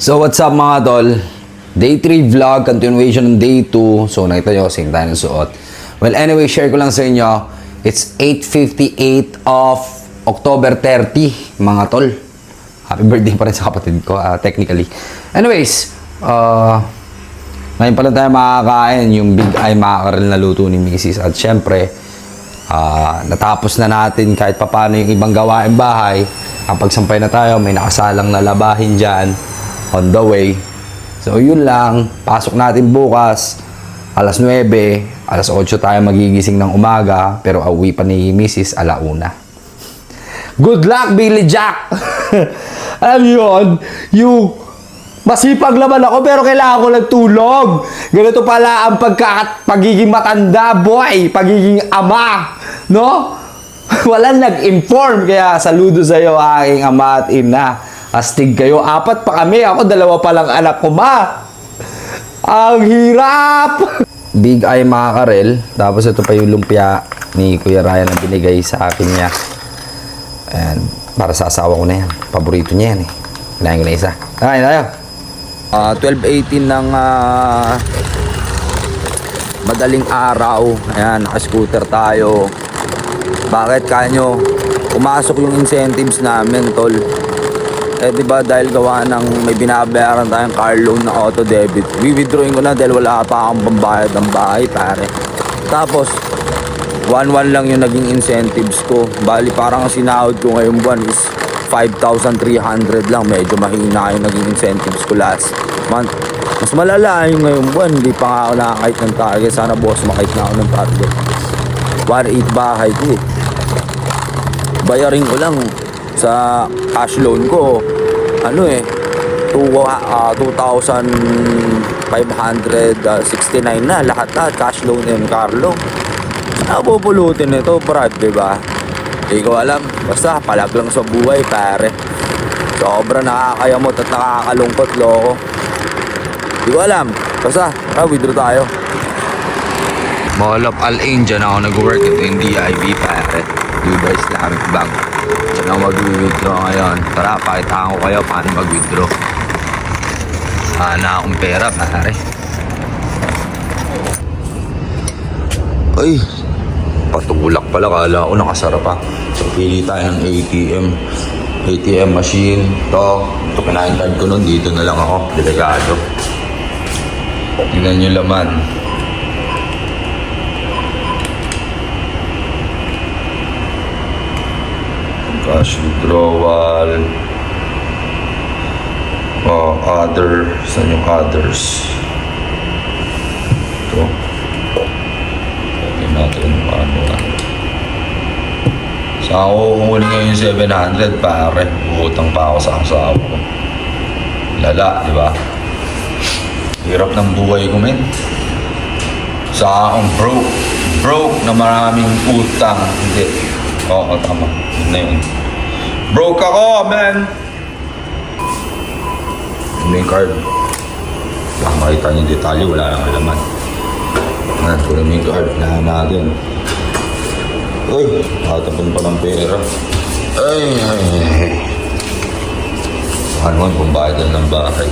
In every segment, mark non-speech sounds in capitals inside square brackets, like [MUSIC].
So what's up mga tol? Day 3 vlog, continuation ng day 2. So nakita nyo, same tayo ng suot. Well anyway, share ko lang sa inyo. It's 8.58 of October 30, mga tol. Happy birthday pa rin sa kapatid ko, ah, technically. Anyways, uh, ngayon pa lang tayo makakain yung big eye mackerel na luto ni Mrs. At syempre, ah, natapos na natin kahit papano yung ibang gawain bahay. Kapag sampay na tayo, may nakasalang na labahin dyan on the way. So yun lang, pasok natin bukas, alas 9, alas 8 tayo magigising ng umaga, pero awi pa ni Mrs. alauna. Good luck, Billy Jack! [LAUGHS] Alam niyo yun, yung masipag naman ako pero kailangan ko ng tulog. Ganito pala ang pagka, pagiging matanda, boy, pagiging ama, no? [LAUGHS] Walang nag-inform, kaya saludo sa iyo aking ama at ina. Astig kayo, apat pa kami, ako dalawa pa lang anak ko, ma. Ang hirap! Big eye mga karel. Tapos ito pa yung lumpia ni Kuya Ryan na binigay sa akin niya. And para sa asawa ko na yan. Paborito niya yan eh. Kailangan ko na isa. Kain tayo. Ah, 12.18 ng ah, madaling araw. Ayan, naka-scooter tayo. Bakit kanyo? Pumasok yung incentives namin, tol. Eh, di ba dahil gawa ng may binabayaran tayong car loan na auto debit. Withdrawing ko na dahil wala pa akong pambayad ng bahay, pare. Tapos, 1-1 lang yung naging incentives ko. Bali, parang ang sinahod ko ngayong buwan is 5,300 lang. Medyo mahina yung naging incentives ko last month. Mas malala yung ngayong buwan. Hindi pa nga ako nakakait ng target. Sana boss makait na ako ng target. 1.8 bahay ko eh. Bayarin ko lang sa cash loan ko. Ano eh. two- ah, 2,569 na lahat na cash loan and car loan. Ako pupulutin nito, Brad, di ba? Hindi ko alam. Basta, palag lang sa buhay, pare. Sobra nakakayamot at nakakalungkot, loko. Hindi ko alam. Basta, tara, withdraw tayo. Mall of Al Ain, dyan ako nag-work. Ito yung DIB, pare. Dubai Islamic Bank. Dyan ako mag-withdraw ngayon. Tara, pakitaan ko kayo paano mag-withdraw. Sana akong pera, pare. Ay, patulak pala. Kala ko nakasara pa. So, pili tayo ng ATM. ATM machine. Ito. Ito kinain card ko nun. Dito na lang ako. Delegado. Tingnan nyo laman. Cash withdrawal. Oh, other. Saan yung others? Ito. Tingnan natin ano. Sa ako kukunin ngayon yung 700 pare. Utang pa ako sa asawa ko. Lala, di ba? Hirap ng buhay ko, men. Sa akong broke. Broke na maraming utang. Hindi. Oo, tama. Yun na yun. Broke ako, man! Yun na yung card. Baka makita niyo detalye, wala nang alaman. Yan, kunin mo yung card. Lahan natin. Uy, nakatapon pa ng pera. Ay, ay, ay. Ano kung bakit yan ng bahay.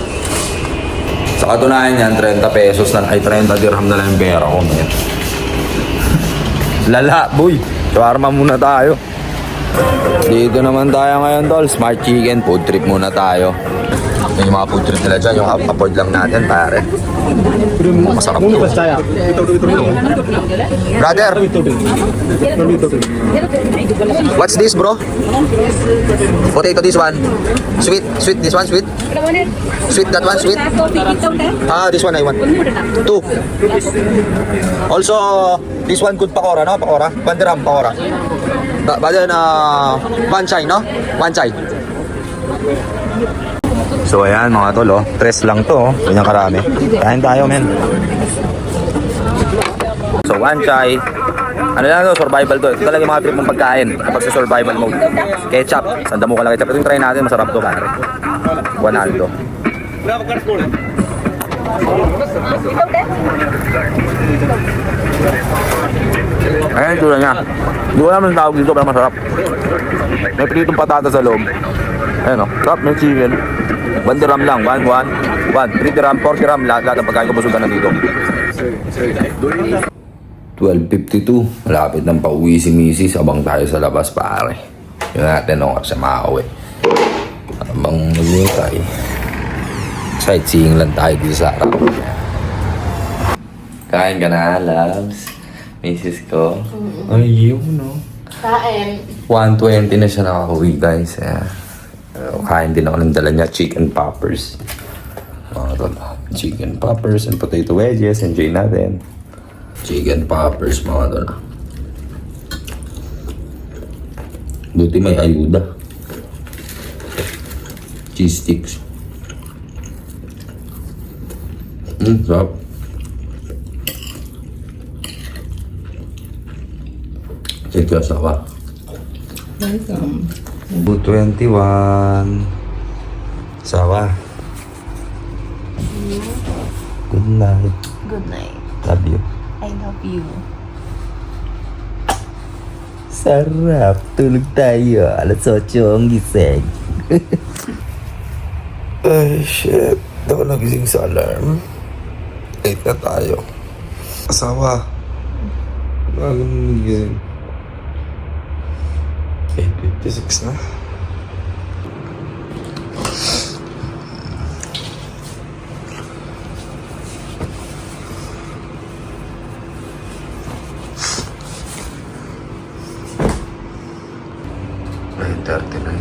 Sa katunayan yan, 30 pesos na, ay 30 dirham na lang yung pera ko, man. Lala, boy. Shawarma muna tayo. Dito naman tayo ngayon, tol. Smart chicken, food trip muna tayo. Yung mga food trip nila dyan, yung afford lang natin, pare. Masarap to. Brother, what's this, bro? Potato, this one. Sweet, sweet, this one, sweet. Sweet, that one, sweet. Ah, this one I want. Two. Also, this one good pakora, no? Pakora. Banderam, pakora. Ba bada na one chai, no? Chai. So ayan mga tol, oh. Tres lang to, oh. Ganyan karami. Kain tayo, men. So one chai. Ano lang to, survival to. Ito talaga yung mga trip mong pagkain kapag sa survival mode. Ketchup. Sanda mo ka lang ketchup. Ito yung try natin, masarap to, pare. Guanaldo. Ayan, itsura niya. Hindi ko naman tawag dito pero masarap. May pritong patata sa loob. Ayun o. Top may chicken. 1 dirham lang. 1, 1. 1. 3 dirham, 4 dirham. Lahat, lahat ng pagkain ko busugan na dito. 12.52. Malapit nang pauwi si Mrs. Abang tayo sa labas, pare. Yung natin nung sa makauwi. Abang nag tayo. Sightseeing lang tayo dito sa harap. Kain ka na, loves. Mrs. ko. Ay, yun, no? Kain. 120 na siya nakauwi, guys. Yeah. Kain din ako ng dala niya, chicken poppers. Mga chicken poppers and potato wedges. Enjoy natin. Chicken poppers, mga tol. Buti may ayuda. Cheese sticks. Mm, sarap. Check yung sawa. Bu 21. Sawa. Good night. Good night. Love you. I love you. Sarap. Tulog tayo. Alas 8 ang gising. [LAUGHS] Ay, shit. Hindi ako nagising sa alarm. Late na tayo. Asawa. Bago na nagising. 8.56 na. Ay, 39.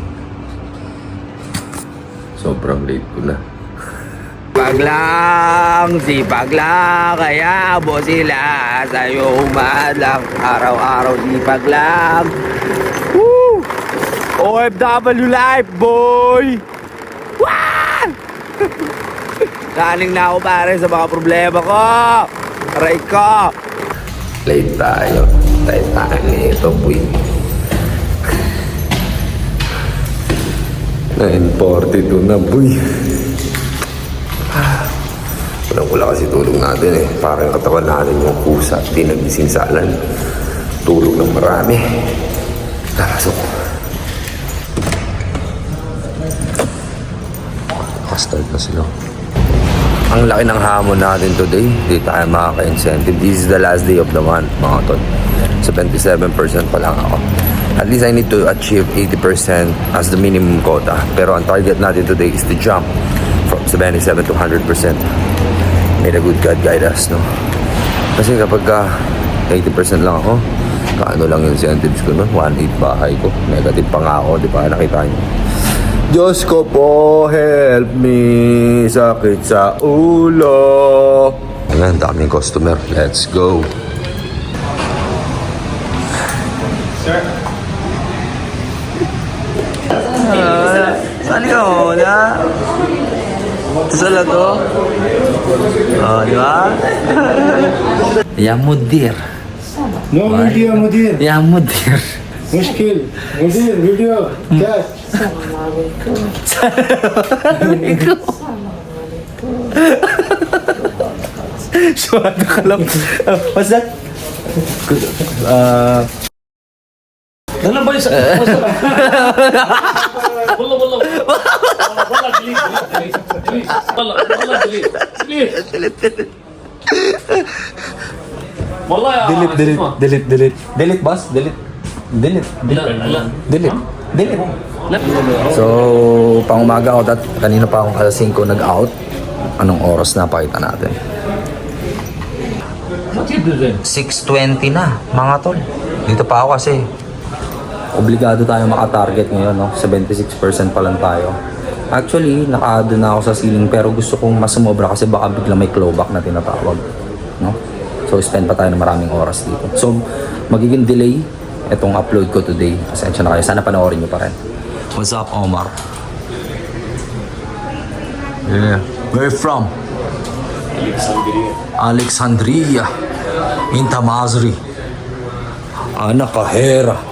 Sobrang late ko na. Paglang, sipag lang, kaya abo sila sa'yo umadlang. Araw-araw sipag lang. Woo! OFW life, boy! Wah! [LAUGHS] Kaling na ako pare sa mga problema ko. Aray ko. Late tayo. Tayo tayo nito, boy. 9.42 na, boy. Walang wala kasi tulog natin eh. Parang katawan natin yung kusa. Di nagising sa alan. Tulog ng marami. Napasok. Bastard na sila. Ang laki ng hamon natin today. Hindi tayo makaka-incentive. This is the last day of the month, mga tol. 77% pa lang ako. At least I need to achieve 80% as the minimum quota. Pero ang target natin today is to jump from 77 to 100%. May the good God guide us, no? Kasi kapag ka 80% lang ako, kaano lang yung incentives ko nun? 1.8 bahay ko. Negative pa nga ako, di ba? Nakita niyo. Diyos ko po, help me, sakit sa ulo. Ayan, daming customer. Let's go. Sir? Ah, saan ka muna? Sa? Oh, di ba? ya mudir. No, hindi ya mudir. Ya mudir. Müşkil, müdür, video, gel. Selamünaleyküm. شو هذا قلم؟ What's that? Uh, Dala ba isa? Wala, wala. Wala, delete, delete, delete. Vallahi ya. Delete, delete, delete, delete. Delete bas, delete. Delete. Wala. Delete. Delete. So, pang umaga ako, dat, kanina pa akong alas 5 nag-out. Anong oras na pakita natin? What you do then? 6.20 na, mga tol. Dito pa ako kasi obligado tayo maka-target ngayon, no? 76% pa lang tayo. Actually, naka na ako sa ceiling pero gusto kong mas sumobra kasi baka bigla may clawback na tinatawag, no? So, spend pa tayo ng maraming oras dito. So, magiging delay itong upload ko today. Pasensya na kayo. Sana panoorin nyo pa rin. What's up, Omar? Yeah. Where from? Alexandria. Inta Mazri. Anak kahera. [LAUGHS]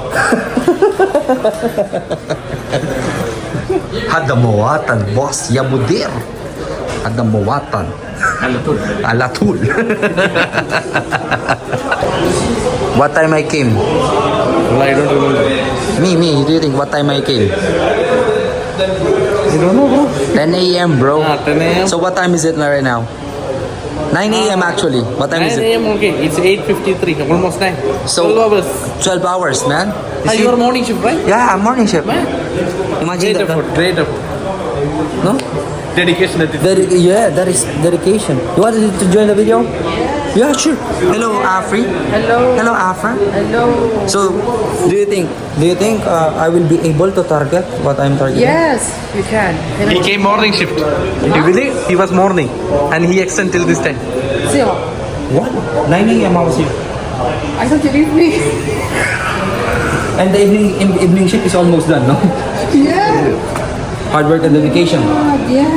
Hada mawatan, boss. Ya mudir. Hada mawatan. Alatul. Alatul. [LAUGHS] what time I came? Wala I don't remember. Me, me. Do you think what time I came? You don't know, bro? 10 a.m. bro. Ah, 10 a.m. So what time is it right now? 9 a.m. actually. What time 9 is it? 9 a.m. okay. It's 8.53, almost 9. So- 12 hours. 12 hours, man. Ah, you are morning shift, right? Yeah, morning shift. Man, Imagine great that. effort, great effort. No? Dedication that is. Dedi- yeah, that is dedication. You wanted to join the video? Yeah, sure. Hello, Afri. Hello. Hello, Afra. Hello. So, do you think, do you think uh, I will be able to target what I'm targeting? Yes, you can. He came morning shift. You believe? He was morning. And he extended till this time. Zero. What? 9 a.m. I was here. I thought you leave me. And the evening, evening shift is almost done, no? [LAUGHS] yeah. Hard work and dedication, God, yeah.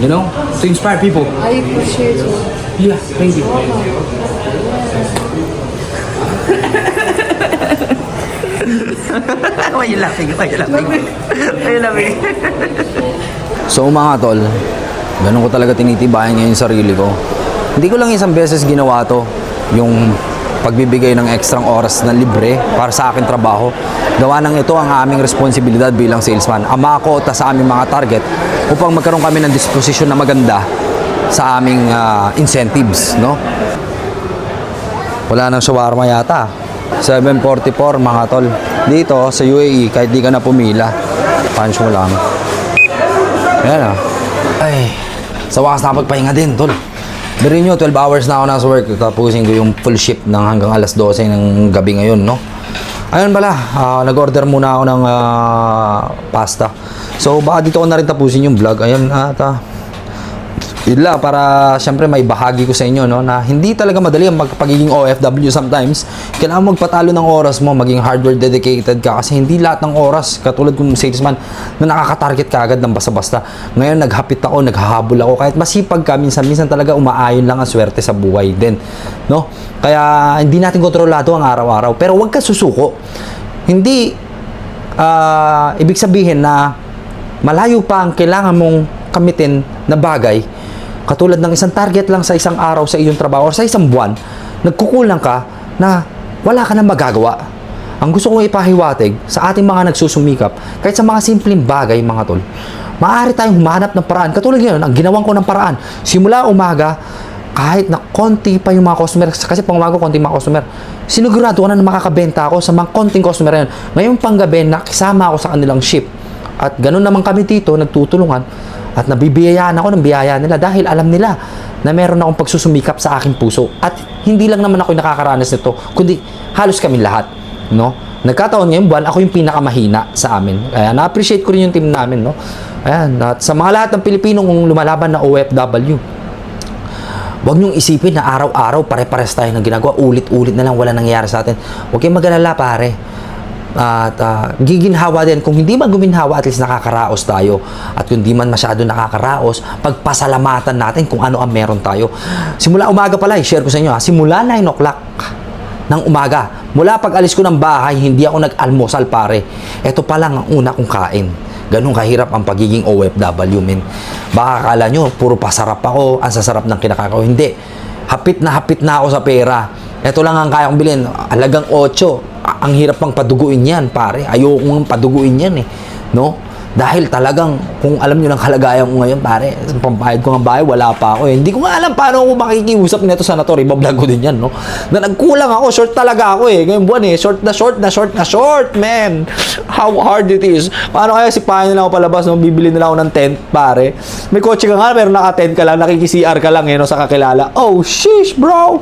you know? To inspire people. I appreciate you. Yeah, thank you. [LAUGHS] Why you laughing? Why you laughing? Why you laughing? so mga tol, ganun ko talaga tinitibayan ngayon yung sarili ko. Hindi ko lang isang beses ginawa to, yung pagbibigay ng ekstrang oras na libre para sa akin trabaho. Gawa ng ito ang aming responsibilidad bilang salesman. Ama ko ta sa aming mga target upang magkaroon kami ng disposisyon na maganda sa aming ah, incentives, no? Wala nang shawarma yata. 7.44 mga tol. Dito sa UAE, kahit di ka na pumila, punch mo lang. Ayan ah. Ay, sa wakas nakapagpahinga din tol. Pero nyo, 12 hours na ako nasa work. Tapusin ko yung full shift ng hanggang alas 12 ng gabi ngayon, no? Ayun pala, ah, nag-order muna ako ng ah, pasta. So, baka dito ko na rin tapusin yung vlog. Ayun, at ah, yun para syempre may bahagi ko sa inyo no, na hindi talaga madali ang magpagiging OFW sometimes. Kailangan magpatalo ng oras mo, maging hardware dedicated ka kasi hindi lahat ng oras, katulad kong salesman, na nakaka-target ka agad ng basta-basta. Ngayon, naghapit ako, naghahabol ako. Kahit masipag ka, minsan-minsan talaga umaayon lang ang swerte sa buhay din. No? Kaya hindi natin kontrolado ang araw-araw. Pero huwag ka susuko. Hindi ah, ibig sabihin na malayo pa ang kailangan mong kamitin na bagay katulad ng isang target lang sa isang araw sa iyong trabaho or sa isang buwan nagkukulang ka na wala ka na magagawa ang gusto kong ipahiwatig sa ating mga nagsusumikap kahit sa mga simpleng bagay mga tol maaari tayong humanap ng paraan katulad ngayon ang ginawan ko ng paraan simula umaga kahit na konti pa yung mga customer, kasi pang umaga konti mga customer, sinigurado ko na makakabenta ako sa mga konting customer yun. Ngayong panggabi, nakisama ako sa kanilang ship. At ganun naman kami dito, nagtutulungan. At nabibiyayaan ako ng biyaya nila dahil alam nila na meron akong pagsusumikap sa aking puso. At hindi lang naman ako nakakaranas nito, kundi halos kami lahat. No? Nagkataon ngayong buwan, ako yung pinakamahina sa amin. Kaya na-appreciate ko rin yung team namin. No? Ayan, at sa mga lahat ng Pilipinong lumalaban na OFW, Huwag niyong isipin na araw-araw pare-pares tayo ng ginagawa, ulit-ulit na lang wala nangyayari sa atin. Huwag kayong mag-alala pare. At ah, giginhawa din. Kung hindi man guminhawa, at least nakakaraos tayo. At kung di man masyado nakakaraos, pagpasalamatan natin kung ano ang meron tayo. Simula umaga pala, i-share ko sa inyo ha. Simula 9 o'clock ng umaga. Mula pag alis ko ng bahay, hindi ako nag-almusal pare. Ito pa lang ang una kong kain. Ganun kahirap ang pagiging OFW, men. Baka akala nyo, puro pasarap ako, ang sasarap ng kinakakaw. Hindi. Hapit na hapit na ako sa pera. Ito lang ang kaya kong bilhin. Alagang 8. Ang hirap pang paduguin yan, pare. Ayoko nga paduguin yan, eh. No? Dahil talagang, kung alam nyo ng kalagayan ko ngayon, pare, sa pambayad ko ng bahay, wala pa ako eh. Hindi ko nga alam paano ako makikiusap nito sa nator. Ibablog ko din yan, no? Na nagkulang ako, short talaga ako eh. Ngayong buwan eh, short na short na short na short, man. How hard it is. Paano kaya sipahin nila ako palabas, no? Bibili nila ako ng tent, pare. May kotse ka nga, pero naka-tent ka lang, nakiki-CR ka lang eh, no, sa kakilala. Oh, sheesh, bro.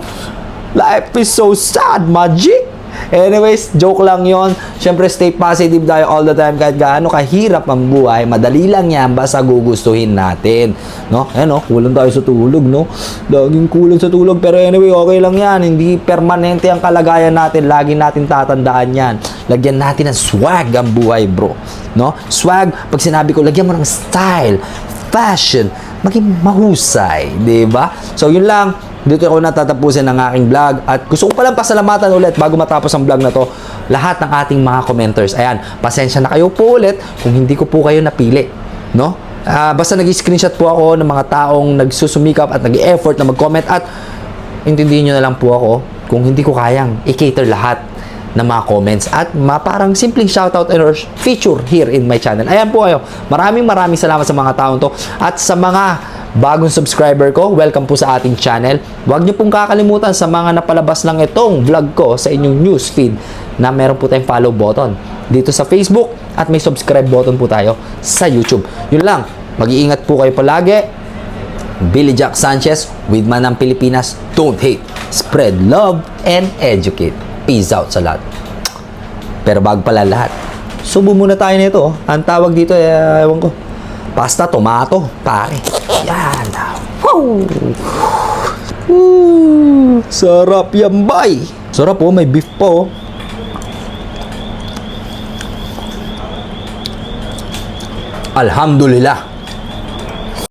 Life is so sad, magic. Anyways, joke lang yon. Siyempre, stay positive tayo all the time. Kahit gaano kahirap ang buhay, madali lang yan basta gugustuhin natin. No? Ayan, no? Kulang tayo sa tulog, no? Laging kulang sa tulog. Pero anyway, okay lang yan. Hindi permanente ang kalagayan natin. Lagi natin tatandaan yan. Lagyan natin ng swag ang buhay, bro. No? Swag, pag sinabi ko, lagyan mo ng style, fashion, maging mahusay, 'di ba? So yun lang, dito ako natatapusin ng aking vlog at gusto ko palang pasalamatan ulit bago matapos ang vlog na to lahat ng ating mga commenters. Ayan, pasensya na kayo po ulit kung hindi ko po kayo napili, no? Ah, basta nag-screenshot po ako ng mga taong nagsusumikap at nag-effort na mag-comment at intindihin nyo na lang po ako kung hindi ko kayang i-cater lahat ng mga comments at ma parang simpleng shoutout or feature here in my channel. Ayan po kayo. Maraming maraming salamat sa mga taong to at sa mga bagong subscriber ko, welcome po sa ating channel. Huwag niyo pong kakalimutan sa mga napalabas lang itong vlog ko sa inyong newsfeed na meron po tayong follow button dito sa Facebook at may subscribe button po tayo sa YouTube. Yun lang. Mag-iingat po kayo palagi. Billy Jack Sanchez with Manang Pilipinas. Don't hate, spread love, and educate. Peace out sa lahat. Pero bago pala lahat, subo muna tayo nito. Ang tawag dito, eh, ewan ko, pasta tomato, pare. Yan. Woo! Woo! Sarap yan, bay! Sarap oh, may beef pa oh. Alhamdulillah.